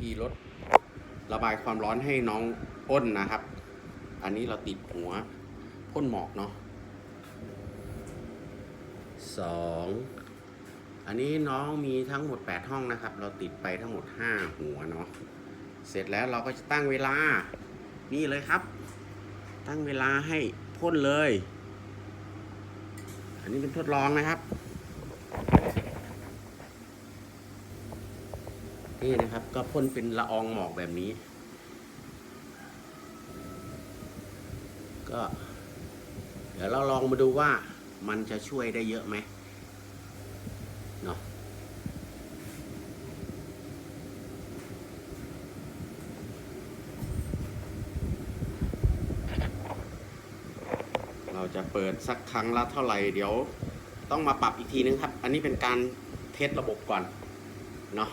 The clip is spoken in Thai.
ธีลดระบายความร้อนให้น้องอ้นนะครับ อันนี้เราติดหัวพ่นหมอกเนาะสองอันนี้น้องมีทั้งหมด 8 ห้องนะครับ เราติดไปทั้งหมด 5 หัวเนาะเสร็จแล้วเราก็จะตั้งเวลานี่เลยครับ ตั้งเวลาให้พ่นเลย อันนี้เป็นทดลองนะครับ นี่นะครับ ก็พ่นเป็นละอองหมอกแบบนี้ ก็ เดี๋ยวเราลองมาดูว่ามันจะช่วยได้เยอะไหมเนาะเราจะเปิดสักครั้งละเท่าไหร่ เดี๋ยวต้องมาปรับอีกทีนึงครับ อันนี้เป็นการเทสระบบก่อนเนาะ